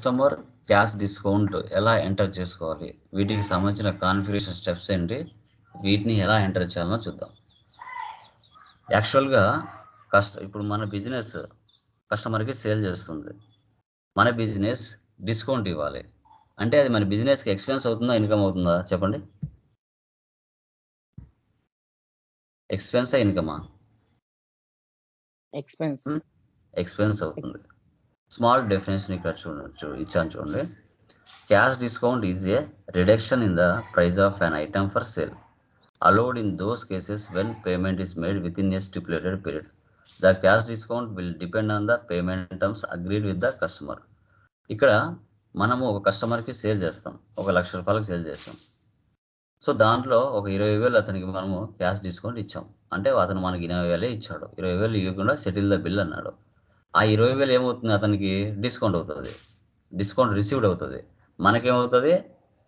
Customer cash discount ఎలా enter చేసుకోవాలి? వీటికి సంబంధించిన కాన్ఫిగరేషన్ స్టెప్స్ ఏంటి? వీటిని ఎలా ఎంటర్ చేయాలో చూద్దాం. యాక్చువల్గా కస్ట ఇప్పుడు మన బిజినెస్ కస్టమర్కి సేల్ చేస్తుంది. మన బిజినెస్ డిస్కౌంట్ ఇవ్వాలి. అంటే అది మన బిజినెస్కి ఎక్స్పెన్స్ అవుతుందా ఇన్కమ్ అవుతుందా? చెప్పండి. ఎక్స్పెన్సా ఇన్కమా? ఎక్స్పెన్స్. ఎక్స్పెన్స్ అవుతుంది. స్మాల్ డెఫినేషన్ ఇక్కడ చూడండి ఇచ్చాను చూడండి. Cash discount is a reduction in the price of an item for sale allowed in those cases when payment is made within a stipulated period the cash discount will depend on the payment terms agreed with the customer ఇక్కడ మనము ఒక కస్టమర్కి sale చేస్తాం. ఒక లక్ష రూపాయలకు sale చేస్తాం. So దాంట్లో ఒక ఇరవై వేలు అతనికి మనము క్యాష్ డిస్కౌంట్ ఇచ్చాం. అంటే అతను మనకి ఇరవై వేలే ఇచ్చాడు. ఇరవై వేలు ఇవ్వకుండా సెటిల్ ద బిల్ అన్నాడు. ఆ ఇరవై వేలు ఏమవుతుంది? అతనికి డిస్కౌంట్ అవుతుంది. డిస్కౌంట్ రిసీవ్డ్ అవుతుంది. మనకేమవుతుంది?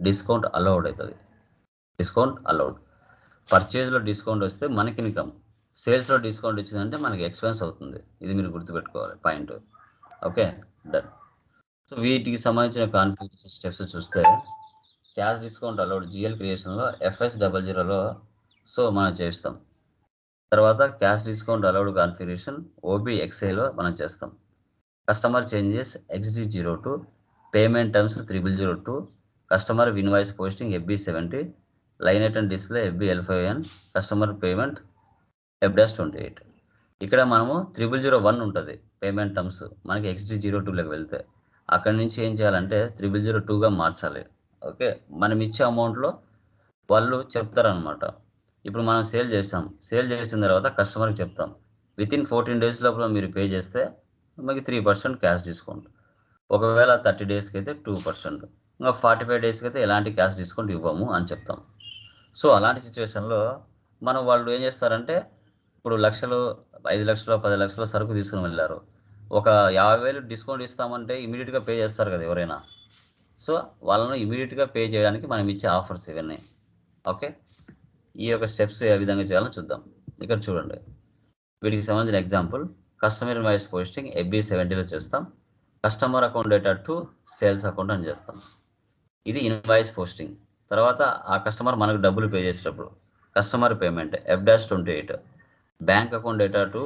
డిస్కౌంట్ అలౌడ్ అవుతుంది. Discount allowed. పర్చేజ్లో డిస్కౌంట్ వస్తే మనకి ఇన్కమ్. సేల్స్లో డిస్కౌంట్ ఇచ్చిందంటే మనకి ఎక్స్పెన్స్ అవుతుంది. ఇది మీరు గుర్తుపెట్టుకోవాలి. పాయింట్. ఓకే? డన్. సో వీటికి సంబంధించిన కాన్ఫిగరేషన్ స్టెప్స్ చూస్తే క్యాష్ డిస్కౌంట్ అలౌడ్. జిఎల్ క్రియేషన్లో ఎఫ్ఎస్ డబల్ జీరోలో సో మనం చేస్తాం తర్వాత cash discount allowed configuration OB ఎక్స్ఐలో మనం చేస్తాం. Customer changes XD zero two payment terms triple zero two customer invoice posting FB seventy line item display FB L five N customer payment F dash twenty eight. ఇక్కడ మనము triple zero one ఉంటుంది payment terms. మనకి XD zero టూలోకి వెళ్తే అక్కడి నుంచి ఏం చేయాలంటే త్రిబుల్ జీరో టూగా మార్చాలి. ఓకే? మనం ఇచ్చే అమౌంట్లో వాళ్ళు చెప్తారనమాట ఇప్పుడు మనం సేల్ చేస్తాం. సేల్ చేసిన తర్వాత కస్టమర్కి చెప్తాం. విత్ ఇన్ ఫోర్టీన్ డేస్ లోపల మీరు పే చేస్తే మనకి త్రీ పర్సెంట్ క్యాష్ డిస్కౌంట్ ఒకవేళ థర్టీ డేస్కి అయితే టూ పర్సెంట్ ఇంకా ఫార్టీ ఫైవ్ డేస్కి అయితే ఎలాంటి క్యాష్ డిస్కౌంట్ ఇవ్వము అని చెప్తాం. సో అలాంటి సిచ్యువేషన్లో మనం వాళ్ళు ఏం చేస్తారంటే ఇప్పుడు లక్షలు ఐదు లక్షలు పది లక్షల సరుకు తీసుకుని వెళ్ళారు. ఒక యాభై వేలు డిస్కౌంట్ ఇస్తామంటే ఇమీడియట్గా పే చేస్తారు కదా ఎవరైనా. సో వాళ్ళను ఇమీడియట్గా పే చేయడానికి మనం ఇచ్చే ఆఫర్స్ ఇవన్నీ. ఓకే ఈ యొక్క స్టెప్స్ ఏ విధంగా చేయాలో చూద్దాం. ఇక్కడ చూడండి. వీటికి సంబంధించిన example customer invoice posting FB సెవెంటీలో చేస్తాం. Customer account data to sales account అని చేస్తాం. ఇది ఇన్వాయిస్ పోస్టింగ్ తర్వాత ఆ కస్టమర్ మనకు డబ్బులు పే చేసేటప్పుడు customer payment F dash twenty eight bank account data to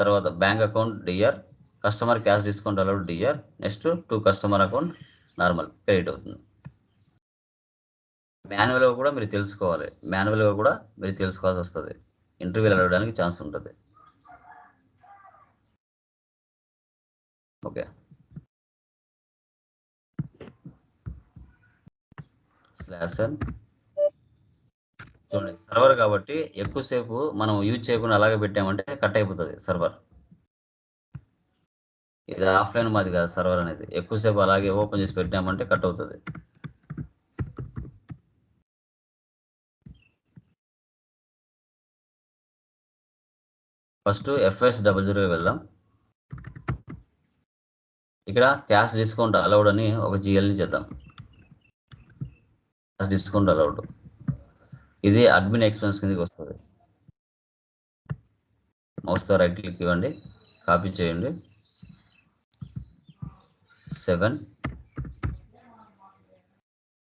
తర్వాత bank account DR customer cash discount allowed DR next to customer account normal credit అవుతుంది. మాన్యువల్గా కూడా మీరు తెలుసుకోవాలి. మాన్యువల్గా కూడా మీరు తెలుసుకోవాల్సి వస్తుంది. ఇంటర్వ్యూలు అడగడానికి ఛాన్స్ ఉంటుంది. ఓకే స్లాష్ అండ్ చూడండి. సర్వర్ కాబట్టి ఎక్కువసేపు మనం యూజ్ చేయకుండా అలాగే పెట్టామంటే కట్ అయిపోతుంది సర్వర్ ఇది ఆఫ్లైన్ మాది కాదు సర్వర్ అనేది. ఎక్కువసేపు అలాగే ఓపెన్ చేసి పెట్టామంటే కట్ అవుతుంది. ఫస్ట్ ఎఫ్ఎస్ డబల్ జీరో వెళ్దాం. ఇక్కడ క్యాష్ డిస్కౌంట్ అలౌడ్ అని ఒక జిఎల్ని చేద్దాం. Cash discount allowed. ఇది అడ్మిన్ ఎక్స్పెన్స్ కిందకి వస్తుంది. మౌస్తో రైట్ క్లిక్ ఇవ్వండి. కాపీ చేయండి. Seven.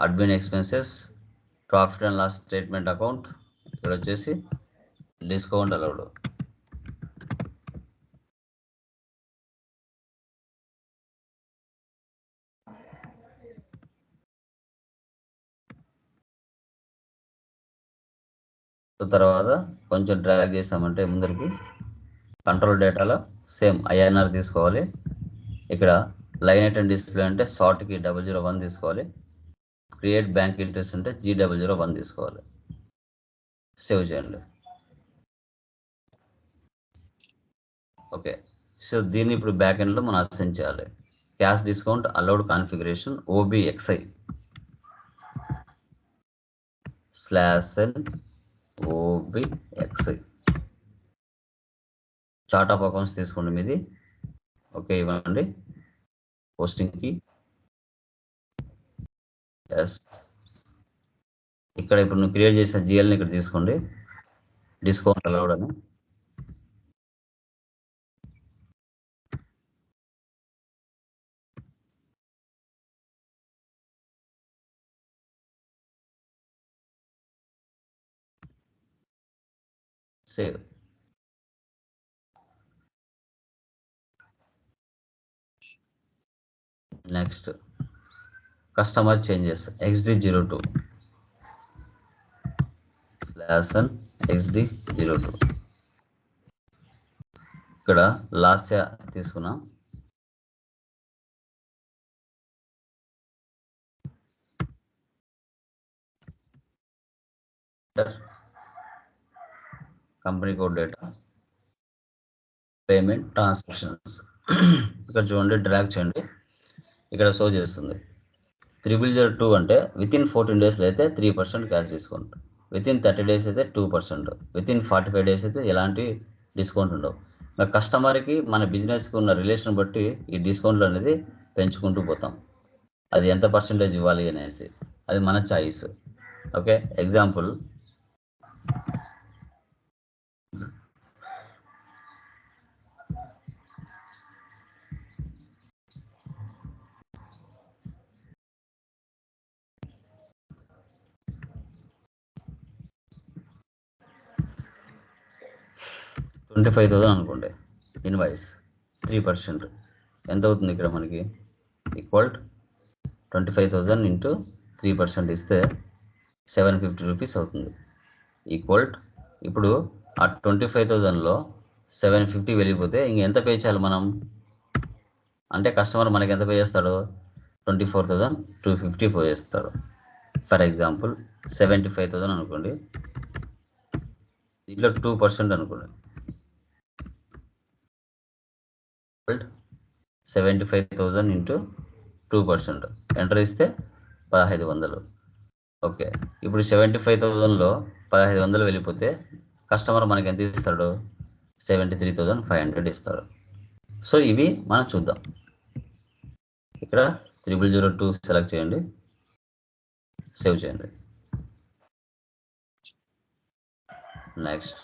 Admin expenses profit and loss statement account. ఇక్కడ వచ్చేసి డిస్కౌంట్ అలౌడ్. తర్వాత కొంచెం డ్రాగ్ చేసామంటే ముందరికి కంట్రోల్ డేటాలో సేమ్ ఐఎన్ఆర్ తీసుకోవాలి. ఇక్కడ లైన్ ఐటమ్ డిస్ప్లే అంటే షార్ట్కి డబల్ జీరో వన్ తీసుకోవాలి. క్రియేట్ బ్యాంక్ ఇంట్రెస్ట్ అంటే జీ డబల్ జీరో వన్ తీసుకోవాలి. సేవ్ చేయండి. ఓకే. సో దీన్ని ఇప్పుడు బ్యాక్ ఎండ్లో మనం అసెండ్ చేయాలి. Cash discount allowed configuration OBXI slash N OBXI chart of accounts తీసుకోండి మీది. ఓకే ఇవ్వండి. పోస్టింగ్కి. ఎస్. ఇక్కడ ఇప్పుడు నువ్వు క్రియేట్ చేసిన జిఎల్ని ఇక్కడ తీసుకోండి. డిస్కౌంట్ అలౌడ్ అని save next customer changes XD zero two slash XD zero two ఇక్కడ లాస్ట్ తీసుకున్నాం. Company code data payment transactions. ఇక్కడ చూడండి డ్రాక్ చేయండి. ఇక్కడ షో చేస్తుంది. త్రిబుల్ జీరో టూ అంటే విత్ ఇన్ ఫోర్టీన్ డేస్లో అయితే three percent cash discount within thirty days అయితే two percent within forty five days అయితే ఎలాంటి డిస్కౌంట్ ఉండవు. ఇంకా కస్టమర్కి మన బిజినెస్కి ఉన్న రిలేషన్ బట్టి ఈ డిస్కౌంట్లు అనేది పెంచుకుంటూ పోతాం. అది ఎంత పర్సెంటేజ్ ఇవ్వాలి అనేసి. అది మన choice okay example twenty five thousand అనుకోండి ఇన్వాయిస్ త్రీ పర్సెంట్ ఎంత అవుతుంది ఇక్కడ మనకి? Equal twenty five thousand into three percent ఇస్తే సెవెన్ ఫిఫ్టీ రూపీస్ అవుతుంది. ఈక్వల్ ఇప్పుడు ఆ ట్వంటీ ఫైవ్ థౌజండ్లో సెవెన్ ఫిఫ్టీ వెళ్ళిపోతే ఇంక ఎంత పే చేయాలి మనం? అంటే కస్టమర్ మనకి ఎంత పే చేస్తాడు? Twenty four thousand two fifty pay చేస్తాడు. For example seventy five thousand అనుకోండి దీంట్లో టూ పర్సెంట్ అనుకోండి. Seventy five thousand into two percent enter ఇస్తే పదహైదు వందలు. ఓకే ఇప్పుడు సెవెంటీ ఫైవ్ థౌజండ్లో పదహైదు వందలు వెళ్ళిపోతే కస్టమర్ మనకి ఎంత ఇస్తాడు? Seventy three thousand five hundred ఇస్తాడు. సో ఇవి మనం చూద్దాం. ఇక్కడ త్రిబుల్ జీరో టూ సెలెక్ట్ చేయండి. సేవ్ చేయండి. Next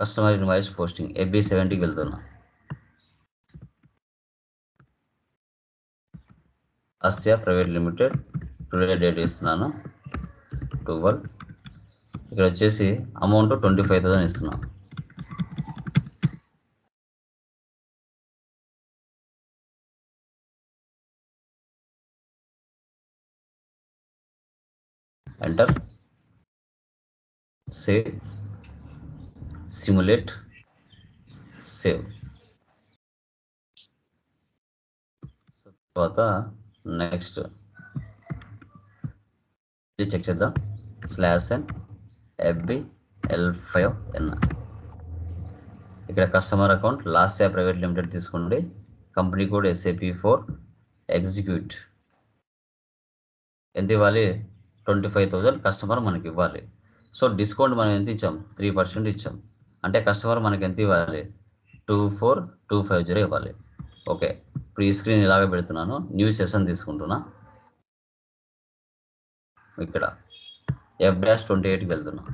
customer invoice posting. FB సెవెంటీకి వెళ్తున్నా. Asia private limited today date ఇస్తున్నాను. ట్వెల్వ్ ఇక్కడ వచ్చేసి అమౌంట్ ట్వంటీ ఫైవ్ థౌసండ్ ఇస్తున్నాను ఎంటర్ సేవ్ simulate సేవ్ తర్వాత నెక్స్ట్ ఇది చెక్ చేద్దాం. Slash N FB L five N ఇక్కడ కస్టమర్ అకౌంట్ లాస్ట్ యా ప్రైవేట్ లిమిటెడ్ తీసుకోండి. Company code SAP four execute ఎంత ఇవ్వాలి? ట్వంటీ ఫైవ్ థౌజండ్ కస్టమర్ మనకి ఇవ్వాలి. సో డిస్కౌంట్ మనం ఎంత ఇచ్చాం? త్రీ పర్సెంట్ ఇచ్చాం. అంటే కస్టమర్ మనకి ఎంత ఇవ్వాలి? Two four two five zero ఇవ్వాలి. ఓకే. ఇప్పుడు ఈ స్క్రీన్ ఇలాగే పెడుతున్నాను. న్యూ సెషన్ తీసుకుంటున్నా. ఇక్కడ. ఎఫ్ డాష్ ట్వంటీ ఎయిట్కి వెళ్తున్నా.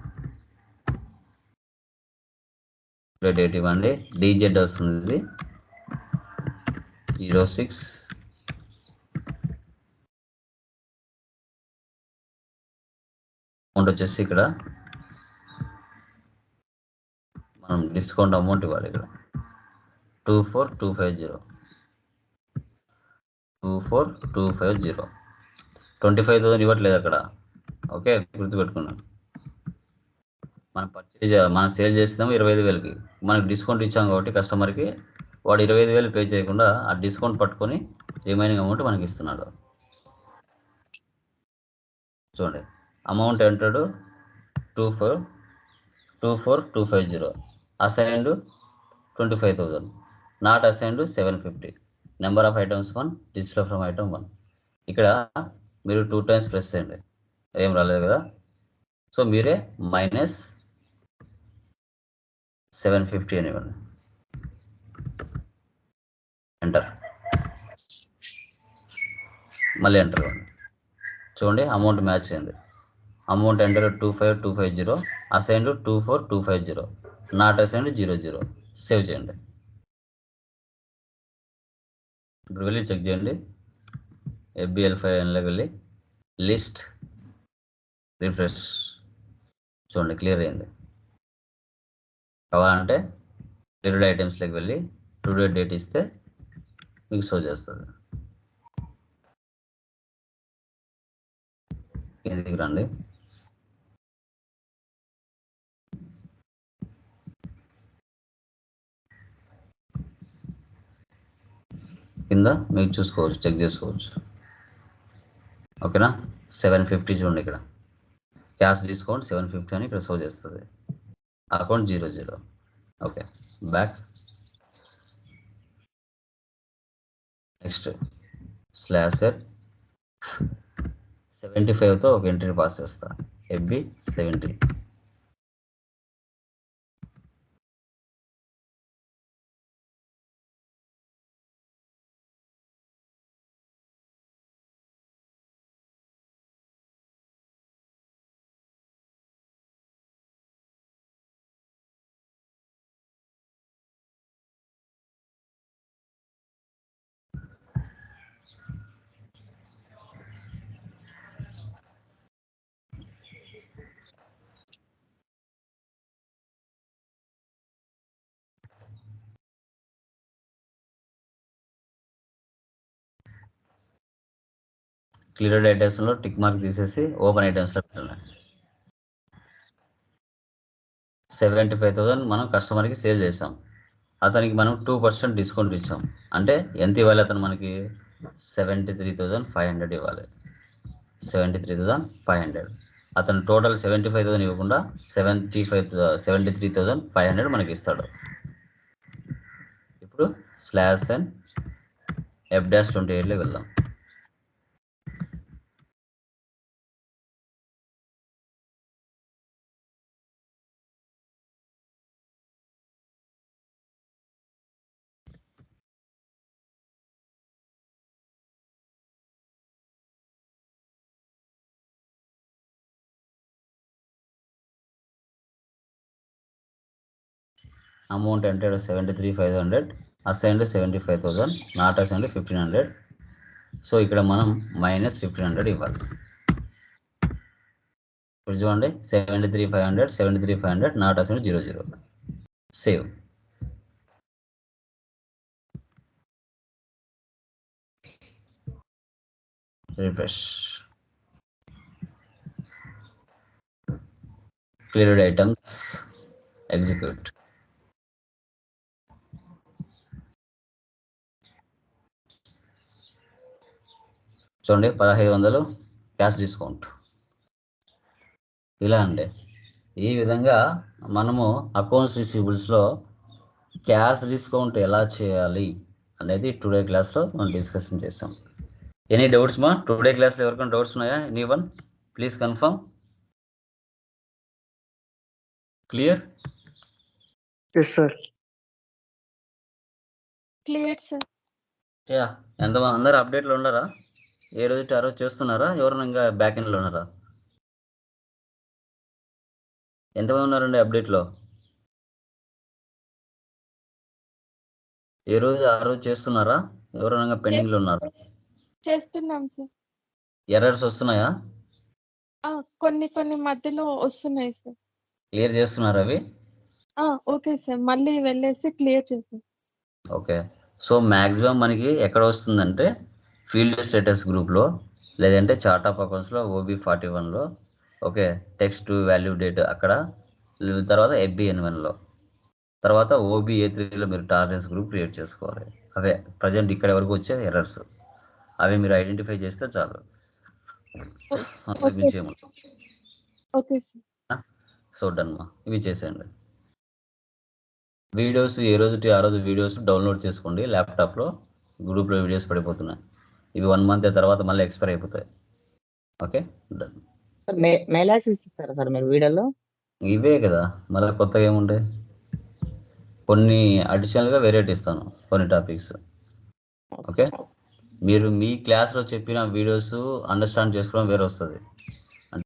డేట్ ఇవ్వండి. డీజెడ్ వస్తుంది ఇది జీరో సిక్స్. అమౌంట్ వచ్చేసి ఇక్కడ డిస్కౌంట్ అమౌంట్ ఇవ్వాలి ఇక్కడ. Two four two five zero. Two four two five zero. Twenty five thousand ఇవ్వట్లేదు అక్కడ. ఓకే గుర్తుపెట్టుకున్నాను మనం పర్చేజ్ మనం సేల్ చేస్తున్నాము ఇరవై ఐదు వేలకి. మనకి డిస్కౌంట్ ఇచ్చాం కాబట్టి కస్టమర్కి వాడు ఇరవై ఐదు వేలు పే చేయకుండా ఆ డిస్కౌంట్ పట్టుకొని రిమైనింగ్ అమౌంట్ మనకి ఇస్తున్నాడు. చూడండి. Amount entered two four two four two five zero. Assigned twenty five thousand not assigned seven fifty. Number of items one digital from item one. ఇక్కడ మీరు టూ టైమ్స్ ప్రెస్ చేయండి. ఏం రాలేదు కదా? సో మీరే మైనస్ సెవెన్ ఫిఫ్టీ అని ఇవ్వండి enter మళ్ళీ ఎంటర్ ఇవ్వండి. చూడండి అమౌంట్ మ్యాచ్ అయింది. Amount enter two five two five zero. Assigned two four two five zero. Not assigned zero zero. Save చేయండి. ఇప్పుడు వెళ్ళి చెక్ చేయండి. ఎఫ్బిఎల్ ఫైవ్ ఎన్లోకి వెళ్ళి లిస్ట్ రిఫ్రెష్ చూడండి క్లియర్ అయింది. కావాలంటే డెలివరీ ఐటమ్స్లోకి వెళ్ళి టుడే డేట్ ఇస్తే మీకు షో చేస్తుంది. ఎందుకు రండి. కింద మీరు చూసుకోవచ్చు చెక్ చేసుకోవచ్చు. ఓకేనా? సెవెన్ ఫిఫ్టీ చూడండి ఇక్కడ. క్యాష్ డిస్కౌంట్ సెవెన్ ఫిఫ్టీ అని ఇక్కడ షో చేస్తుంది. Account zero zero. Okay back. Next slash seventy ఫైవ్తో ఒక ఎంట్రీ పాస్ చేస్తా. FB seventy. క్లియర్ ఐటమ్స్లో టిక్ మార్క్ తీసేసి ఓపెన్ ఐటమ్స్లో పెట్టాలి సెవెంటీ ఫైవ్ థౌసండ్ మనం కస్టమర్కి సేల్ చేసాం. అతనికి మనం టూ పర్సెంట్ డిస్కౌంట్ ఇచ్చాం. అంటే ఎంత ఇవ్వాలి అతను మనకి? Seventy three thousand five hundred ఇవ్వాలి. Seventy three thousand five hundred. అతను టోటల్ సెవెంటీ ఫైవ్ థౌసండ్ ఇవ్వకుండా seventy five seventy three thousand five hundred మనకి ఇస్తాడు. ఇప్పుడు slash N F dash twenty ఎయిట్లో వెళ్దాం. Amount entered seventy three five hundred assigned seventy five thousand not assigned fifteen hundred so ఇక్కడ మనం minus fifteen hundred ఇవ్వాలి. ఇప్పుడు చూడండి seventy three five hundred seventy three five hundred not assigned zero zero save refresh cleared items execute చూడండి పదహైదు వందలు cash discount. ఇలా అండి. ఈ విధంగా మనము అకౌంట్స్ రిసీవబుల్స్లో క్యాష్ డిస్కౌంట్ ఎలా చేయాలి అనేది టుడే క్లాస్లో మనం డిస్కషన్ చేసాం ఎనీ డౌట్స్ మా? టుడే క్లాస్లో ఎవరికైనా డౌట్స్ ఉన్నాయా? Any one? Please confirm. Clear? Yes sir clear sir yeah ఎంతమంది? అందరు అప్డేట్లో ఉన్నారా? ఏ రోజు ఆ రోజు చేస్తున్నారా? ఎవరైనా ఇంకా బ్యాక్ ఎండ్లో ఉన్నారా? ఎంతమంది ఉన్నారండి అప్డేట్లో ఏ రోజు ఆ రోజు చేస్తున్నారా? ఎవరైనా పెండింగ్లో ఉన్నారా? చేస్తున్నాం సార్. ఎర్రర్స్ వస్తున్నాయా? కొన్ని కొన్ని మధ్యలో వస్తున్నాయి సార్. క్లియర్ చేస్తున్నారా అవి? Okay sir. మళ్ళీ వెళ్ళేసి క్లియర్ చేసాం ఓకే. సో మ్యాక్సిమం మనకి ఎక్కడ వస్తుందంటే ఫీల్డ్ స్టేటస్ గ్రూప్లో లేదంటే చార్ట్ ఆఫ్ అకౌంట్స్లో ఓబీ ఫార్టీ వన్లో ఓకే టెక్స్ట్ వాల్యూ డేట్ అక్కడ తర్వాత ఎఫ్బిఎన్ వన్లో తర్వాత ఓబీ ఏ త్రీలో మీరు టార్గెట్స్ గ్రూప్ క్రియేట్ చేసుకోవాలి. అవే ప్రజెంట్ ఇక్కడ వరకు వచ్చే ఎర్రర్స్. అవి మీరు ఐడెంటిఫై చేస్తే చాలు. ఓకే. సార్. సో ఇవి చేసేయండి. వీడియోస్ ఏ రోజు ఆ రోజు వీడియోస్ డౌన్లోడ్ చేసుకోండి ల్యాప్టాప్లో గ్రూప్లో వీడియోస్ పడిపోతున్నాయి. ఇవి వన్ మంత్ తర్వాత మళ్ళీ ఎక్స్పైర్ అయిపోతాయి. ఓకే డన్ మెయిల్ యాక్సెస్ ఇస్తారా సార్ మీరు వీడియోలో ఇవే కదా. మళ్ళీ కొత్తగా ఏముంటాయి? కొన్ని అడిషనల్గా వెరైటీ ఇస్తాను కొన్ని టాపిక్స్ ఓకే మీరు మీ క్లాస్లో చెప్పిన వీడియోస్ అండర్స్టాండ్ చేసుకోవడం వేరే వస్తుంది